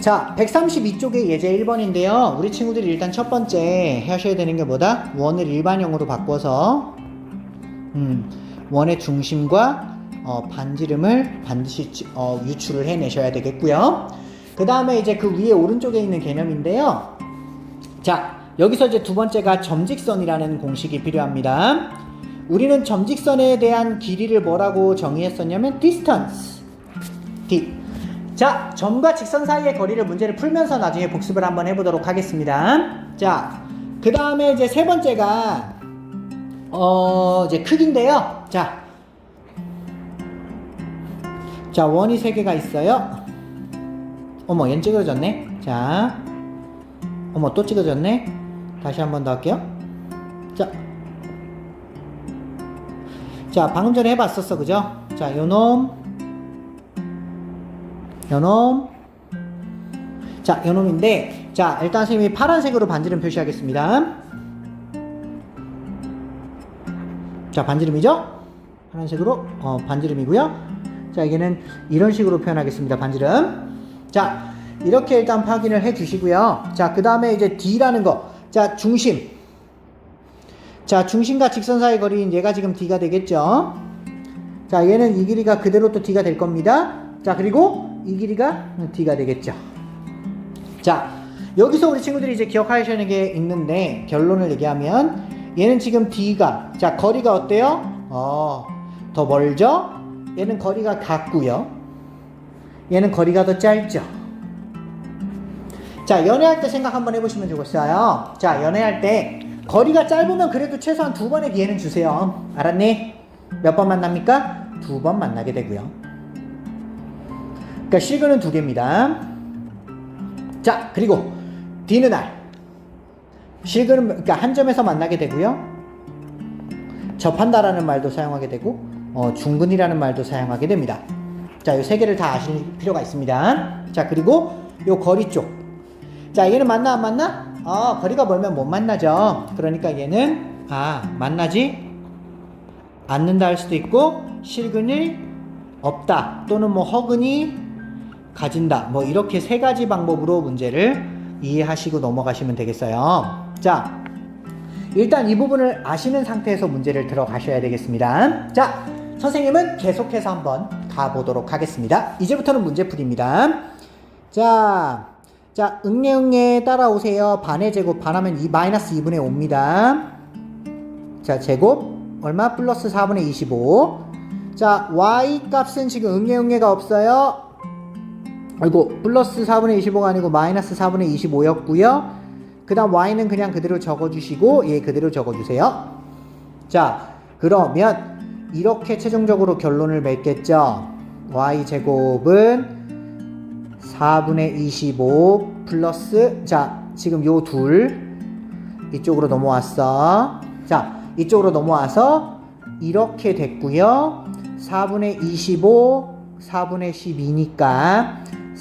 자, 132쪽의 예제 1번인데요. 우리 친구들이 일단 첫 번째 하셔야 되는 게 뭐다? 원을 일반형으로 바꿔서 음, 원의 중심과 어, 반지름을 반드시 지- 어, 유출을 해내셔야 되겠고요. 그 다음에 이제 그 위에 오른쪽에 있는 개념인데요. 자, 여기서 이제 두 번째가 점직선이라는 공식이 필요합니다. 우리는 점직선에 대한 길이를 뭐라고 정의했었냐면 distance. D. 자, 점과 직선 사이의 거리를 문제를 풀면서 나중에 복습을 한번 해보도록 하겠습니다. 자, 그 다음에 이제 세 번째가 어 이제 크기인데요. 자, 자 원이 세 개가 있어요. 어머, 얘 찍어졌네. 자, 어머 또 찍어졌네. 다시 한 번 더 할게요. 자, 자 방금 전에 해봤었어, 그죠? 자, 요놈. 요놈 자 요놈인데 자 일단 선생님이 파란색으로 반지름 표시하겠습니다. 자 반지름이죠? 파란색으로 어, 반지름이고요. 자 여기는 이런 식으로 표현하겠습니다 반지름. 자 이렇게 일단 확인을 해 주시고요. 자그 다음에 이제 D라는 거자 중심. 자 중심과 직선 사이 거리인 얘가 지금 D가 되겠죠? 자 얘는 이 길이가 그대로 또 D가 될 겁니다. 자 그리고 이 길이가 D가 되겠죠 자 여기서 우리 친구들이 이제 기억하셔야 하는 게 있는데 결론을 얘기하면 얘는 지금 D가 자 거리가 어때요? 어 더 멀죠? 얘는 거리가 같고요 얘는 거리가 더 짧죠 자 연애할 때 생각 한번 해보시면 좋겠어요 자 연애할 때 거리가 짧으면 그래도 최소한 두 번의 기회는 주세요 알았니? 몇 번 만납니까? 두 번 만나게 되고요 그러니까 시그는 두 개입니다. 자, 그리고 D는 R. 시그는 그러니까 한 점에서 만나게 되고요. 접한다라는 말도 사용하게 되고 어, 중근이라는 말도 사용하게 됩니다. 자, 이 세 개를 다 아실 필요가 있습니다. 자, 그리고 요 거리 쪽. 자, 얘는 만나 안 만나? 어, 거리가 멀면 못 만나죠. 그러니까 얘는 아, 만나지 않는다 할 수도 있고 실근이 없다 또는 뭐 허근이 가진다. 뭐 이렇게 세 가지 방법으로 문제를 이해하시고 넘어가시면 되겠어요. 자, 일단 이 부분을 아시는 상태에서 문제를 들어가셔야 되겠습니다. 자, 선생님은 계속해서 한번 가보도록 하겠습니다. 이제부터는 문제풀이입니다. 자, 자, 응애 응애 따라오세요. 반의 제곱 반하면 2 마이너스 2분의 5입니다. 자, 제곱 얼마? 플러스 4분의 25. 자, y 값은 지금 응애 응애가 없어요. 아이고 플러스 4분의 25가 아니고 마이너스 4분의 25였고요. 그 다음 y는 그냥 그대로 적어주시고 얘 그대로 적어주세요. 자 그러면 이렇게 최종적으로 결론을 맺겠죠? y제곱은 4분의 25 플러스 자 지금 요 둘 이쪽으로 넘어왔어. 자 이쪽으로 넘어와서 이렇게 됐고요. 4분의 25 4분의 12니까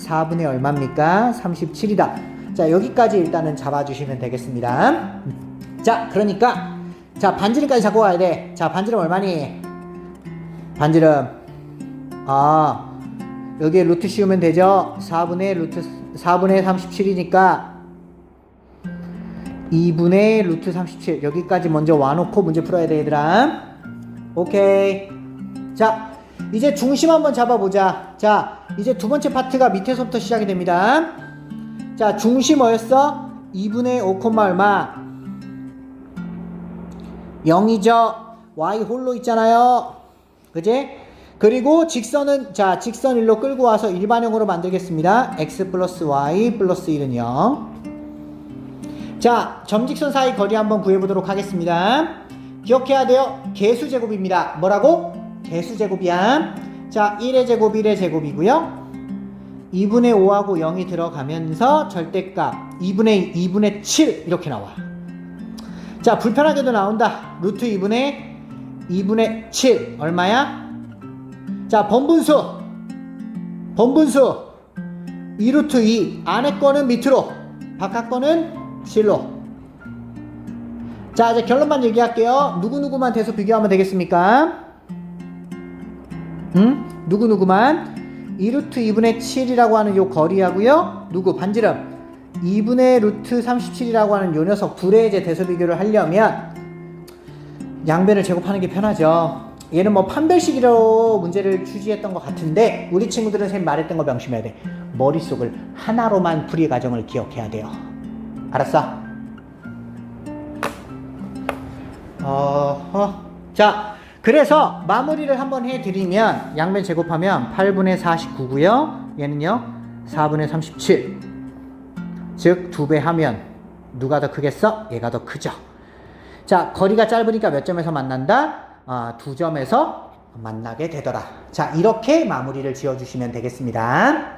4분의 얼마입니까? 37이다. 자, 여기까지 일단은 잡아주시면 되겠습니다. 자, 그러니까, 자, 반지름까지 잡고 가야 돼. 자, 반지름 얼마니? 반지름. 아, 여기에 루트 씌우면 되죠? 4분의 루트, 4분의 37이니까, 2분의 루트 37. 여기까지 먼저 와놓고 문제 풀어야 돼, 얘들아. 오케이. 자, 이제 중심 한번 잡아보자. 자, 이제 두 번째 파트가 밑에서부터 시작이 됩니다. 자, 중심 뭐였어? 2분의 5, 얼마? 0이죠. y 홀로 있잖아요. 그지? 그리고 직선은 자, 직선 일로 끌고 와서 일반형으로 만들겠습니다. x 플러스 y 플러스 1은 0. 자, 점직선 사이 거리 한번 구해보도록 하겠습니다. 기억해야 돼요. 개수 제곱입니다. 뭐라고? 개수 제곱이야. 자, 1의 제곱, 1의 제곱이고요. 2분의 5하고 0이 들어가면서 절대값 2분의 2분의 7 이렇게 나와. 자, 불편하게도 나온다. 루트 2분의 2분의 7 얼마야? 자, 번분수. 번분수. 2루트 2 안에 거는 밑으로 바깥 거는 7로. 자, 이제 결론만 얘기할게요. 누구누구만 대서 비교하면 되겠습니까? 응? 누구누구만? 2 루트 2분의 7이라고 하는 요 거리하고요. 누구 반지름 2분의 루트 37이라고 하는 요 녀석 둘의 이제 대소 비교를 하려면 양변을 제곱하는 게 편하죠. 얘는 뭐 판별식으로 문제를 추지했던 것 같은데 우리 친구들은 쌤 말했던 거 명심해야 돼. 머릿속을 하나로만 풀이 과정을 기억해야 돼요. 알았어? 어허. 자, 그래서 마무리를 한번 해드리면 양변 제곱하면 8분의 49고요. 얘는요 4분의 37. 즉 두 배 하면 누가 더 크겠어? 얘가 더 크죠. 자, 거리가 짧으니까 몇 점에서 만난다? 아, 두 점에서 만나게 되더라. 자, 이렇게 마무리를 지어주시면 되겠습니다.